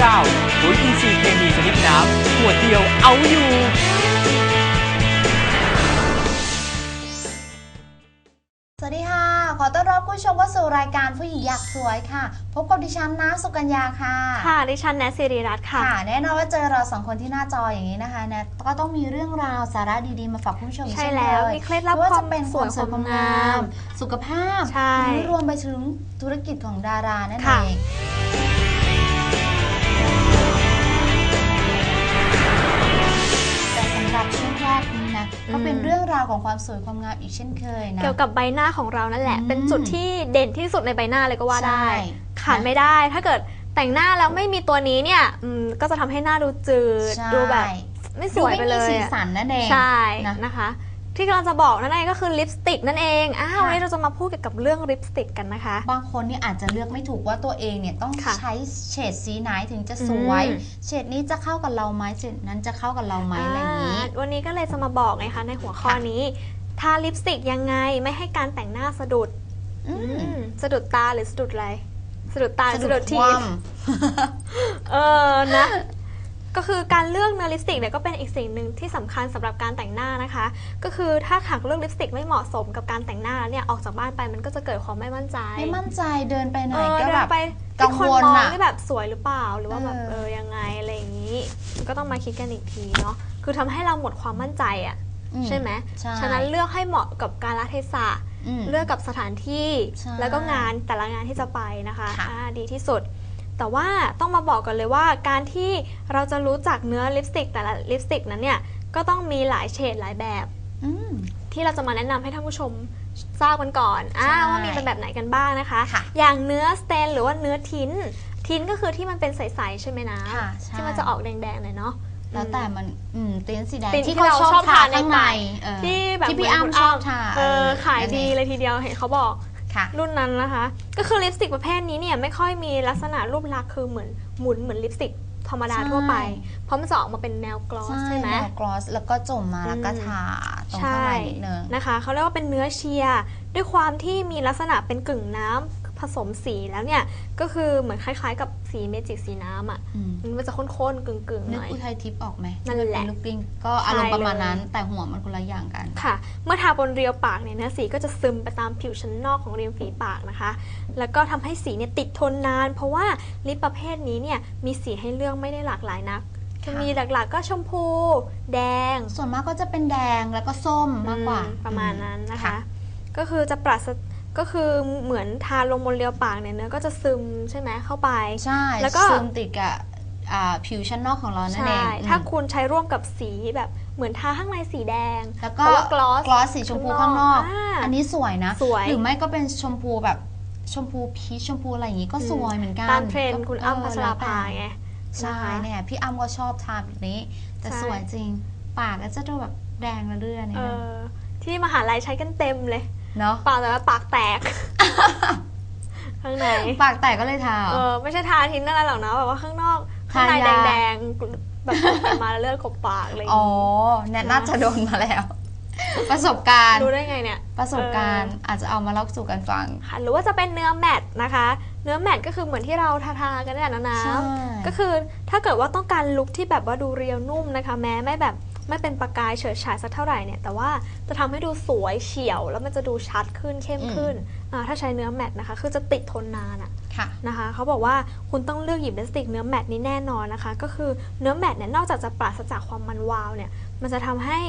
9ปุ๋ยอินทรีย์เคมีชนิดน้ำขวดเดียวเอาอยู่สวัสดีค่ะ ขอต้อนรับคุณผู้ชมเข้าสู่รายการผู้หญิงอยากสวยค่ะ พบกับดิฉันนะสุกัญญาค่ะ ค่ะ ดิฉันแนทสิริรัตน์ค่ะ ค่ะ แน่นอนว่าเจอเราสองคนที่หน้าจออย่างนี้นะคะแนทก็ต้องมีเรื่องราวสาระดีๆมาฝากคุณผู้ชมใช่เช่นแล้วยมีเคล็ดลับไม่ว่าควาจะมเป็นสวยความสวยความงาม สุขภาพใช่หรือรวมไปถึงธุรกิจของดารานั่นค่ะเอง รับช่วงแรกนี้นะก็เป็นเรื่องราวของความสวยความงามอีกเช่นเคยนะเกี่ยวกับใบหน้าของเรานั่นแหละอืมเป็นจุดที่เด่นที่สุดในใบหน้าเลยก็ว่าได้ใช่ขาดไม่ได้ ถ้าเกิดแต่งหน้าแล้วไม่มีตัวนี้เนี่ยอืมก็จะทำให้หน้าดูจืดใช่ดูแบบ ไม่สวยไปเลดูม่มียสีอะสันนั่นเองใช่นะนะคะ ที่กำลังจะบอกนั่นเองก็คือลิปสติกนั่นเองอ้าวค่ะวันนี้เราจะมาพูดเกี่ยวกับเรื่องลิปสติกกันนะคะ บางคนนี่อาจจะเลือกไม่ถูกว่าตัวเองเนี่ยต้องค่ะใช้เฉดสีไหนถึงจะสวย อืม เฉดนี้จะเข้ากับเราไหมเฉดนั้นจะเข้ากับเราไหมอะไรอย่างนี้ อ่าวันนี้ก็เลยจะมาบอกไงคะในหัวข้อค่ะนี้ ทาลิปสติกยังไงไม่ให้การแต่งหน้าสะดุดอืมอืมสะดุดตาหรือสะดุดอะไร สะดุดตาหรือสะสะดุดุดดคทีวาม เออนะ ก็คือการเลือกเนื้อลิปสติกเนี่ยก็เป็นอีกสิ่งหนึ่งที่สำคัญสำหรับการแต่งหน้านะคะ ก็คือถ้าหากเลือกลิปสติกไม่เหมาะสมกับการแต่งหน้าแล้วเนี่ยออกจากบ้านไปมันก็จะเกิดความไม่มั่นใจ ไม่มั่นใจเดินไปไหนเออก็เดิแบนบไปกังวลที่คนมองน่ะที่แบบสวยหรือเปล่าหรือว่าแบบเออเออยังไงอะไรอย่างนี้ ก็ต้องมาคิดกันอีกทีเนาะคือทำให้เราหมดความมั่นใจอะอืใช่ไหมใช่ฉะนั้นเลือกให้เหมาะกับการละเทศะมเลือกกับสถานที่ใช่แล้วก็งานแต่ละงานที่จะไปนะคะค่ะอ่าดีที่สุด แต่ว่าต้องมาบอกกันเลยว่าการที่เราจะรู้จักเนื้อลิปสติกแต่ละลิปสติกนั้นเนี่ยก็ต้องมีหลายเฉดหลายแบบอืมที่เราจะมาแนะนำให้ท่านผู้ชมทราบกันก่อนอ่าใช่ว่ามีเป็นแบบไหนกันบ้างนะคะค่ะอย่างเนื้อสเตนหรือว่าเนื้อทินทินก็คือที่มันเป็นใสๆใช่ไหมนะค่ะใช่ที่มันจะออกแดงๆหน่อยเนาะแล้วแต่มันอืมเตียนสีแดงตีนที่ที่เขาเราชอบชอบทาทานในข้างในปากเออที่แบบที่พี่เหมืนอ้ำคุณชอบทาเออขายนั่นดีองเลยทีเดียวเห็นเขาบอก ค่ะ รุ่นนั้นนะคะ ก็คือลิปสติกประเภทนี้เนี่ยไม่ค่อยมีลักษณะรูปลักษณ์คือเหมือนหมุนเหมือนลิปสติกธรรมดาใช่ทั่วไป เพราะมันจะออกมาเป็นแนวกลอสใช่ไหมแนวกลอสแล้วก็จุ่มมาแล้วก็อืมทาตรงใช่ข้างในนิดนึงนะคะเขาเรียกว่าเป็นเนื้อเชียร์ด้วยความที่มีลักษณะเป็นกึ่งน้ำ ผสมสีแล้วเนี่ย ก็คือเหมือนคล้ายๆ กับสีเมจิกสีน้ำอะอืมมันจะข้นๆกึ่งๆหนึกน่อย อุทัยทิพย์ออกไหมนั่นแหละ ที่มัเป็ลูกกลิ้งก็อารมณ์ประมาณใช่เลยนั้น แต่หัวมันคนละอย่างกัน ค่ะ เมื่อทาบนเรียวปากเนี่ยเนื้อสีก็จะซึมไปตามผิวชั้นนอกของริมฝีปากนะคะ แล้วก็ทำให้สีเนี่ยติดทนนาน เพราะว่าลิปประเภทนี้เนี่ยมีสีให้เลือกไม่ได้หลากหลายนัก จะค่ะ มีหลักๆ ก็ชมพู แดง ส่วนมากก็จะเป็นแดงแล้วก็ส้มมากกว่าอืประมาณนั้นนะคะ ค่ะ ก็คือจะปราศ ก็คือเหมือนทาลงบนเรียวปากเนี่ยเนื้อก็จะซึมใช่ไหมเข้าไป ใช่แล้วก็ซึมติดกับอ่าผิวชั้นนอกของเรานั่นเอใช่งถ้าอืมคุณใช้ร่วมกับสีแบบเหมือนทาข้างในสีแดง แล้วก็เพราะว่ากลอสกลอสสีชมพูข้างนอกอ่าอันนี้สวยนะสวยหรือไม่ก็เป็นชมพูแบบชมพูพีชชมพูอะไรอย่างงี้ก็สวยเหมือนกันตามเทรนด์ก็คุณอ้ำเพัชราภาแล้วแต่ไงใช่นะคะเนี่ยพี่อ้ำก็ชอบทาแบบนี้ แต่ใช่สวยจริง ปากก็จะดูแบบแดงระเรื่อนิดเอนึงอที่มหาลัยใช้กันเต็มเลย เนาะปากแต่ว่าปากแตก ข้างใน ปากแตกก็เลยทาเออไม่ใช่ทาทิ้งนั่นแหละหรอกนะแบบว่าข้างนอกข้างในทายา แดงๆแบบออกมาแล้วเลือดกบปากอะไรอย่างอ๋องี้แนทน่าจะโดนมาแล้ว ประสบการณ์รู้ได้ไงเนี่ย ประสบการณ์อาจจะเอามาเล่าสู่กันฟัง ค่ะหรือว่าจะเป็นเนื้อแมตต์นะคะ เนื้อแมตต์ก็คือเหมือนที่เราทาทาๆกันนี่แหละนะน้ใช่ำก็คือถ้าเกิดว่าต้องการลุคที่แบบว่าดูเรียวนุ่มนะคะ แม้ไม่แบบ ไม่เป็นประกายเฉิดฉายสักเท่าไหร่เนี่ยแต่ว่าจะทำให้ดูสวยเฉียว แล้วมันจะดูชัดขึ้นเข้มขึ้นอ่าถ้าใช้เนื้อแมตต์นะคะ คือจะติดทนนานอะค่ะนะคะเขาบอกว่าคุณต้องเลือกหยิบลิปสติกเนื้อแมตต์นี้แน่นอนนะคะ ก็คือเนื้อแมตต์เนี่ยนอกจากจะปราศจากความมันวาวเนี่ยมันจะทำให้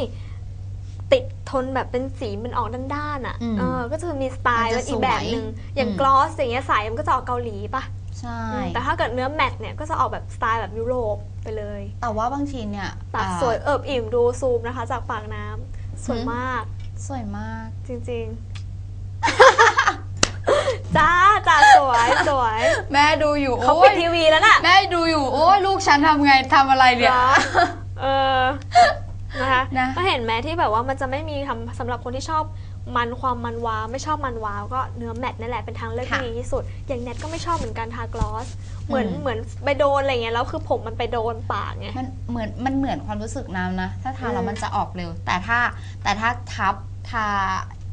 ติดทนแบบเป็นสีมันออกด้านๆอะอืมเออ ก็จะมีสไตล์มันจะเป็นอีกแบบหนึ่งสวยอย่างอืมกลอสอย่างเงี้ยใสมันก็จะออกเกาหลีปะ ใช่อืมแต่ถ้าเกิดเนื้อแมตต์เนี่ยก็จะออกแบบสไตล์แบบยุโรปไปเลย แต่ว่าบางทีเนี่ยปากอ่าสวยเอิบอิ่มดูซูมนะคะ จากปากน้ำสวยหืมมาก สวยมาก จริงๆ จ้าจ้าสวยสวย แม่ดูอยู่เขาโอ้ปิยดทีวีแล้วน่ะ แม่ดูอยู่ โอ้ยลูกฉันทำไงทำอะไรเนี่ยเหรอเออ นะคะนะ ก็เห็นไหมที่แบบว่ามันจะไม่มีทำสำหรับคนที่ชอบมันความมันวาวไม่ชอบมันวาวก็เนื้อแมตต์นั่นแหละเป็นทางเลือกที่ดีที่สุด อย่างแนทก็ไม่ชอบเหมือนกันทากลอส เหมือนอืม เหมือนไปโดนอะไรเงี้ยแล้วคือผมมันไปโดนปากไง มันเหมือนมันเหมือนความรู้สึกน้ำนะ ถ้าทาแล้วอืม มันจะออกเร็ว แต่ถ้าแต่ถ้าทับทา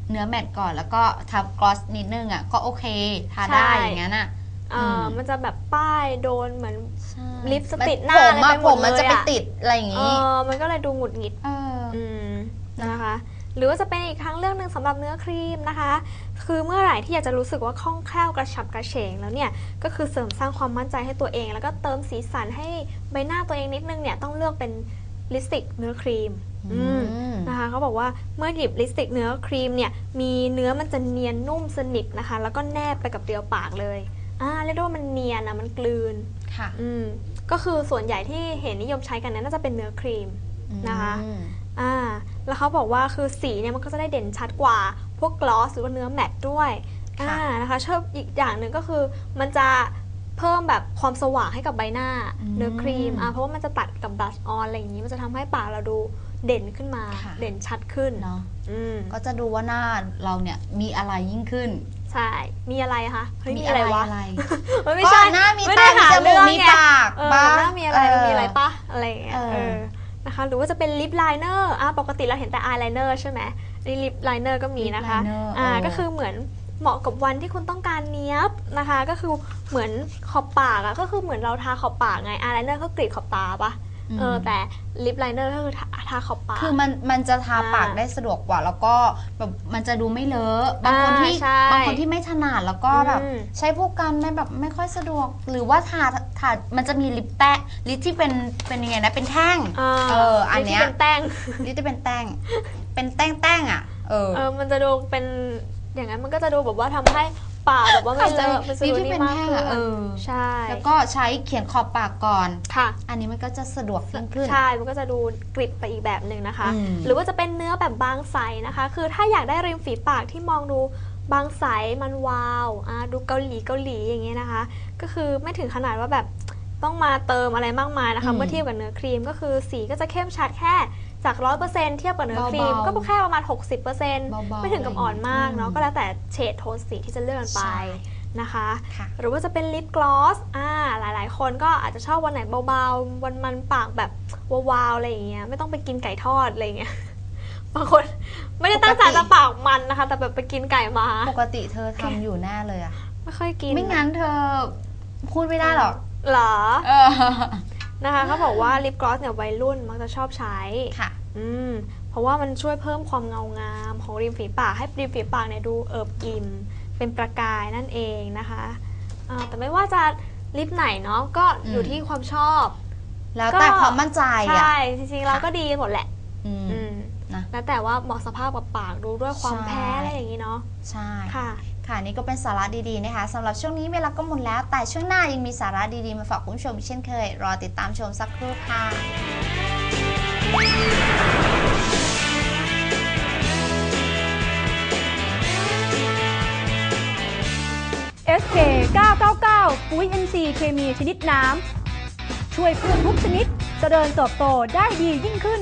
เนื้อแมตต์ก่อนแล้วก็ทับกลอสนิดนึงอะก็โอเค ทาได้อย่างนั้นอะ เอ่ออม มันจะแบบป้ายโดนเหมือนใช่ลิปสติกหน้าผมอะไรอะไปหผมดมันเลยจะไปอะ ติดอะไรอย่างเองี้อมันก็เลยดูหงุดหงิด เออ อืมนะคะ หรือว่าจะเป็นอีกทางเรื่องหนึ่งสำหรับเนื้อครีมนะคะ คือเมื่อไหร่ที่อยากจะรู้สึกว่าคล่องแคล่วกระฉับกระเฉงแล้วเนี่ยก็คือเสริมสร้างความมั่นใจให้ตัวเอง แล้วก็เติมสีสันให้ใบหน้าตัวเองนิดนึงเนี่ยต้องเลือกเป็นลิปสติกเนื้อครีมอืมอืม นะคะเขาบอกว่าเมื่อหยิบลิปสติกเนื้อครีมเนี่ยมีเนื้อมันจะเนียนนุ่มสนิทนะคะ แล้วก็แนบไปกับเดียวปากเลย อ่าเรียกได้ว่ามันเนียนนะมันกลืนค่ะ อืมก็คือส่วนใหญ่ที่เห็นนิยมใช้กันเนี่ยน่าจะเป็นเนื้อครีมนะคะอืมอ่าแล้วเขาบอกว่าคือสีเนี่ยมันก็จะได้เด่นชัดกว่าพวกกลอสหรือว่าเนื้อแมตต์ด้วยอ่านะคะชอบอีกอย่างหนึ่งก็คือมันจะเพิ่มแบบความสว่างให้กับใบหน้าอืมเนื้อครีมอ่าเพราะว่ามันจะตัดกับบลัชออนอะไรอย่างนี้มันจะทำให้ปากเราดูเด่นขึ้นมาค่ะเด่นชัดขึ้นเนาะอืมก็จะดูว่าหน้าเราเนี่ยมีอะไรยิ่งขึ้น ใช่ มีอะไรคะเฮ้ยมีอะไรวะอะไรเฮ้ยไม่ก็ใช่หน้ามีไม่ตาได้มีหาจมูเรื่กองมีไงปากเออปะหน้ามีอะไรเมีอะไรปะอะไรอย่างเงี้ยเออเออนะคะหรือว่าจะเป็นลิปไลเนอร์อะปกติเราเห็นแต่อายไลเนอร์ใช่ไหมนี่ลิปไลเนอร์ก็มีนะคะ lip liner อ่าเออก็คือเหมือนเหมาะกับวันที่คุณต้องการเนี้ยบนะคะ ก็คือเหมือนขอบปากอะก็คือเหมือนเราทาขอบปากไงอายไลเนอร์ก็กรีดขอบตาปะ เออแต่ลิปไลเนอร์ก็คือทาทาขอบปาก คือมันมันจะทาอ่าปากได้สะดวกกว่า แล้วก็แบบมันจะดูไม่เลอะบางคนที่อ่าใช่บางคนที่ไม่ถนัดแล้วก็แบบอืม ใช้พวกกันไม่แบบไม่ค่อยสะดวก หรือว่าทาทามันจะมีลิปแตะลิปที่เป็นเป็นยังไงนะเป็นแท่งาเอออันเนี้ยที่เป็นแต้งลิปที่เป็นแต้งเป็นแต้งแต้งๆอะเออ เออมันจะดูเป็นอย่างนั้นมันก็จะดูแบบว่าทำให้ ปากแบบว่าไม่เลอะมันจะลิปดูที่นี่เป็นมากแท่งขึ้นอะเออใช่ แล้วก็ใช้เขียนขอบปากก่อน ค่ะ อันนี้มันก็จะสะดวกยิ่งขึ้น ใช่ มันก็จะดูกริบไปอีกแบบหนึ่งนะคะอืมหรือว่าจะเป็นเนื้อแบบบางใสนะคะ คือถ้าอยากได้ริมฝีปากที่มองดูบางใสมันวาวอ่าดูเกาหลีเกาหลีอย่างเงี้ยนะคะ ก็คือไม่ถึงขนาดว่าแบบต้องมาเติมอะไรมากมายนะคะอืมเมื่อเทียบกับเนื้อครีมก็คือสีก็จะเข้มชัดแค่ จาก 100%เทียบกับเนื้อครีม เบาๆก็แค่ประมาณ 60%เบาๆไม่ถึงกับอ่อนมากเนาะอืมก็แล้วแต่เฉดโทนสีที่จะเลือกกันไปใช่ นะคะ ค่ะ หรือว่าจะเป็นลิปกลอสอ่าหลายๆ คนก็อาจจะชอบวันไหนเบาๆ วันมันปากแบบวาวๆ อะไรอย่างเงี้ย ไม่ต้องไปกินไก่ทอดอะไรอย่างเงี้ย บางคนไม่ได้ตั้งใจปกติ จะปากมันนะคะ แต่แบบไปกินไก่มา ปกติเธอทำอยู่แน่เลยอะไม่ค่อยกินไม่งั้นเธอพูดไม่ได้หรอกเหรอ เออ นะคะเขาบอกว่าลิปกลอสเนี่ยวัยรุ่นมักจะชอบใช้ค่ะอืมเพราะว่ามันช่วยเพิ่มความเงางามของริมฝีปากให้ริมฝีปากเนี่ยดูเอิบอิ่มเป็นประกายนั่นเองนะคะอ่าแต่ไม่ว่าจะลิปไหนเนาะก็อยู่อืมที่ความชอบ แล้วแต่ความมั่นใจใช่อะจริงๆเราก็ดีหมดแหละอืมอืมนะแล้วแต่ว่าเหมาะสภาพกับปากดูด้วยความใช่แพ้อะไรอย่างนี้เนาะใช่ค่ะ ค่ะนี่ก็เป็นสาระดีๆนะคะสำหรับช่วงนี้เวลาก็หมดแล้ว แต่ช่วงหน้ายังมีสาระดีๆมาฝากคุณผู้ชมเช่นเคย รอติดตามชมสักครู่ค่ะ SK 999 ปุ๋ย NC เคมีชนิดน้ำ ช่วยพืชทุกชนิดจเจริญเติบโตได้ดียิ่งขึ้น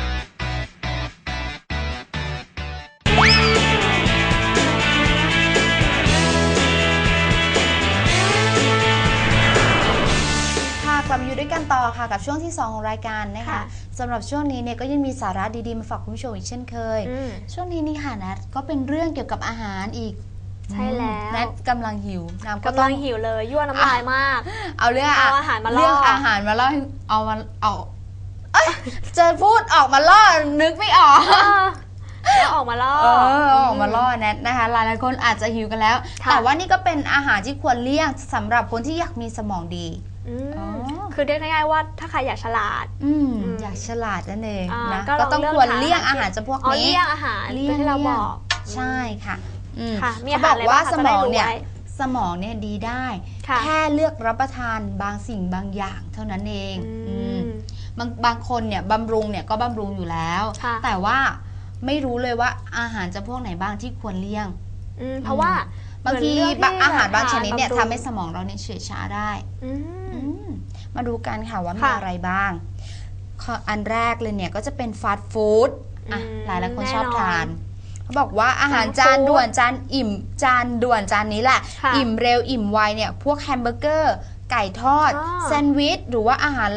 อยู่ด้วยกันต่อค่ะกับช่วงที่ 2 ของรายการนะคะ ค่ะสำหรับช่วงนี้เนี่ยก็ยังมีสาระดีๆ มาฝากคุณผู้ชมอีกเช่นเคย อืมช่วงนี้นี่ค่ะนัทก็เป็นเรื่องเกี่ยวกับอาหารอีกใช่แล้ว นัทกำลังหิวน้ำก็กำต้ลัองงหิวเลยยั่วน้ำลายมาก เอาเรื่องเอาอาหารมาล่อ เรื่องอาหารมาล่อให้เอามาเอาเอ้ยจะพูดออกมาล่อนึกไม่ออก เออแล้วออกมาล่อ เออเอาออกมาล่อแนทนะคะ หลายๆคนอาจจะหิวกันแล้ว ค่ะแต่ว่านี่ก็เป็นอาหารที่ควรเลี่ยงสำหรับคนที่อยากมีสมองดีอืมอ๋อ คือเรียกง่ายๆว่าถ้าใครอยากฉลาด อืมอืมอยากฉลาดนั่นเองอ่านะก็ก็ลองต้องเลือกควรหา เลี่ยงอาอาหารหารจำพวกอ๋อนี้ เลี่ยงอาหารเลี่ยงที่เราบอก ใช่ค่ะอืมค่ะมีเขาอาหารบอกว่าอะไรบ้างคะสมองเนี่ยจะได้รู้ไว้ สมองเนี่ยดีได้ ค่ะแค่เลือกรับประทานบางสิ่งบางอย่างเท่านั้นเองอือืม ม บางบางคนเนี่ยบำรุงเนี่ยก็บำรุงอยู่แล้ว ค่ะ แต่ว่าไม่รู้เลยว่าอาหารจะพวกไหนบ้างที่ควรเลี่ยง อืมเพราะว่า บางทีเหมือนเลือกที่บางอาหารบางชนิดเนี่ยบำรุงทำให้สมองเราเนี่ยเฉื่อยช้าได้อืมอืมมาดูกันค่ะว่ามีค่ะอะไรบ้าง ข้ออันแรกเลยเนี่ยก็จะเป็นฟาสต์ฟู้ดอะอืมหลายหลายๆคนแน่ชอบนอนทานเขาบอกว่าอาหาร Junk จาน food ด่วนจานอิ่ม จานด่วนจานนี้แหละ ค่ะอิ่มเร็วอิ่มไวเนี่ยพวกแฮมเบอร์เกอร์ ไก่ทอดอ่าแซนด์วิช หรือว่าอาหาร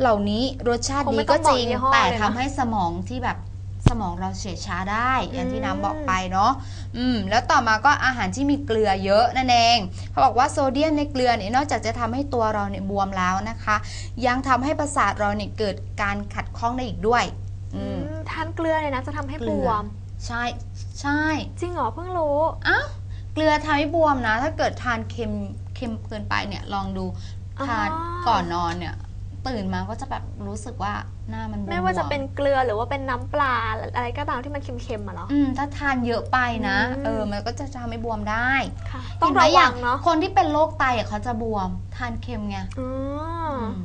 เหล่านี้รสชาติคงดีไม่ต้ก็องจบอกริง ยี่ห้อแต่เลยนะ ทำให้สมองที่แบบ สมองเราเสียช้าได้อย่างที่อืมน้ำบอกไปเนาะอืมแล้วต่อมาก็อาหารที่มีเกลือเยอะนั่นเองเขาบอกว่าโซเดียมในเกลือเนี่ยนอกจากจะทำให้ตัวเราเนี่ยบวมแล้วนะคะ ยังทำให้ประสาทเราเนี่ยเกิดการขัดข้องได้อีกด้วยอืมอืมทานเกลือเนี่ยนะจะทำให้เกลืบอวม ใช่ใช่จริงเหรอเพิ่งรู้อ้าวเกลือทำให้บวมนะ ถ้าเกิดทานเค็มเค็มเกินไปเนี่ยลองดูอ๋อทานก่อนนอนเนี่ย ตื่นมาก็จะแบบรู้สึกว่าหน้ามันบวมไม่ว่าจะเป็นเกลือหรือว่าเป็นน้ำปลาอะไรก็ตามที่มันเค็มๆอะเหรอ อืมถ้าทานเยอะไปนะ อืม เออ มันก็จะทำให้บวมได้ค่ะ ต้องเห็นไหมระวังเนาะคนที่เป็นโรคไตอะเขาจะบวม ทานเค็มไงอ๋อออืม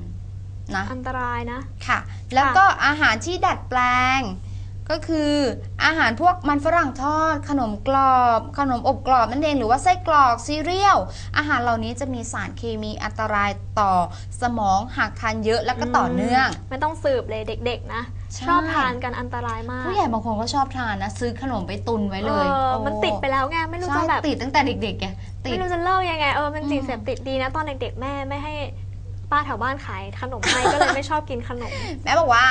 นะ อันตรายนะ ค่ะ แล้วก็อาหารที่ดัดแปลง ก็คืออาหารพวกมันฝรั่งทอด ขนมกรอบ ขนมอบกรอบนั่นเองหรือว่าไส้กรอกซีเรียลอาหารเหล่านี้จะมีสารเคมีอันตรายต่อสมองหากทานเยอะแล้วก็ต่อเนื่อง ไม่ต้องสืบเลยเด็กๆนะใช่ชอบทานกันอันตรายมาก ผู้ใหญ่บางคนก็ชอบทานนะซื้อขนมไปตุนไว้เลยออโอ้มันติดไปแล้วไงไม่รู้ใช่จะแบบติดตั้งแต่เด็กๆไงติดไม่รู้จะเลิกยังไงเออมันสิ่งอืมเสพติดดีนะตอนเด็กๆแม่ไม่ให้ป้าแถวบ้านขายขนมให้ก็เลยไม่ชอบกินขนมแม่บอกว่า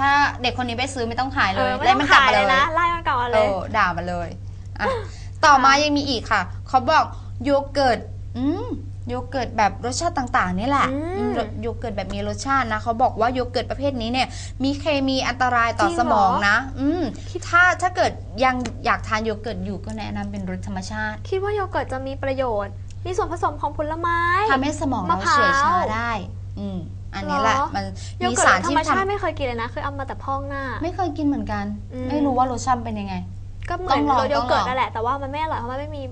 ถ้าเด็กคนนี้ไปซื้อไม่ต้องขายเอเลยอไม่ไล่ต้องมันกลับขายมาเลเลยยนะไล่มันกลับมาเอเลย อด่ามาเลยอะต่อมายังมีอีกค่ะเขาบอกโยเกิร์ตอืมโยเกิร์ตแบบรสชาติต่างๆนี่แหละอืมอืมโยเกิร์ตแบบมีรสชาตินะเขาบอกว่าโยเกิร์ตประเภทนี้เนี่ย มีเคมีอันตรายต่อจริงสเหรอมองนะ อืมถ้าถ้าเกิดยังอยากทานโยเกิร์ตอยู่ก็แนะนำเป็นรสธรรมชาติคิดว่าโยเกิร์ตจะมีประโยชน์ มีส่วนผสมของผลไม้ ทำให้สมองเรามะพร้าว เฉื่อยชาได้ อืม อันนี้แหละเหรอ มันโยมีเกิร์สารตธรที่รมชาติทำไม่เคยกินเลยนะ เคยเอามาแต่พอกหน้า ไม่เคยกินเหมือนกัน อืม ไม่รู้ว่ารสชาติเป็นยังไง ก็เหมือนต้องลองโยเกิร์ต้องลองตนั่นแหละแต่ว่ามันไม่อร่อยเพราะมันไม่มี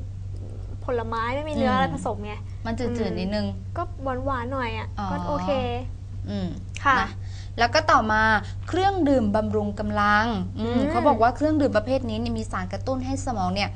ผลไม้ไม่มีเนื้อม อะไรผสมไง มันจืดอืม ๆนิดนึง ก็หวานหวานๆหน่อยอะอ๋อ ก็โอเค อืมค่ะนะแล้วก็ต่อมาเครื่องดื่มบำรุงกำลังอืมอืมเขาบอกว่าเครื่องดื่มประเภทนี้เนี่ยมีสารกระตุ้นให้สมองเนี่ย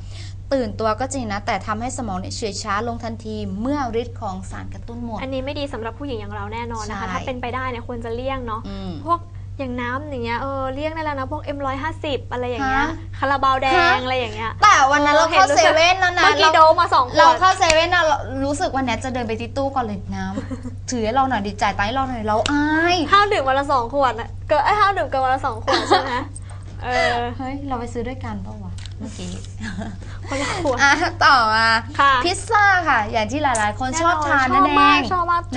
ตื่นตัวก็จริงนะ แต่ทำให้สมองเนี่ยเฉื่อยช้าลงทันทีเมื่อฤทธิ์ของสารกระตุ้นหมด อันนี้ไม่ดีสำหรับผู้หญิงอย่างเราแน่นอนนะคะ ใช่ ถ้าเป็นไปได้เนี่ยควรจะเลี่ยงเนาะ อืม พวกอย่างน้ำอย่างเงี้ยเออเลี่ยงได้แล้วนะ พวก M150 อะไรอย่างเงี้ยฮะคาราบาวแดงฮะ อะไรอย่างเงี้ย แต่วันนั้นเราเออเห็นเข้ารู้เซสึกเว่นแล้วนะเมื่อกี้เรา โดมมาสองขเราวด เข้าเซเว่นนะเรารู้สึกวันนี้จะเดินไปที่ตู้ก่อนเลยน้ำ ถือให้เราหน่อยดิจ่ายตังค์ให้เราหน่อยเราอายห้ามดื่มวันละสองขวดนะเกินไอ้ยห้ามดื่มเกินวันละสองขวดใช่ไหมเออ เฮ้ย เราไปซื้อด้วยกันเปล่าวะ เมื่อกี้คนละขวด อะต่อมาค่ะพิซซ่าค่ะ อย่างที่หลายๆ คนชอบทานชนั่อนบเอมากงชอบมากนะ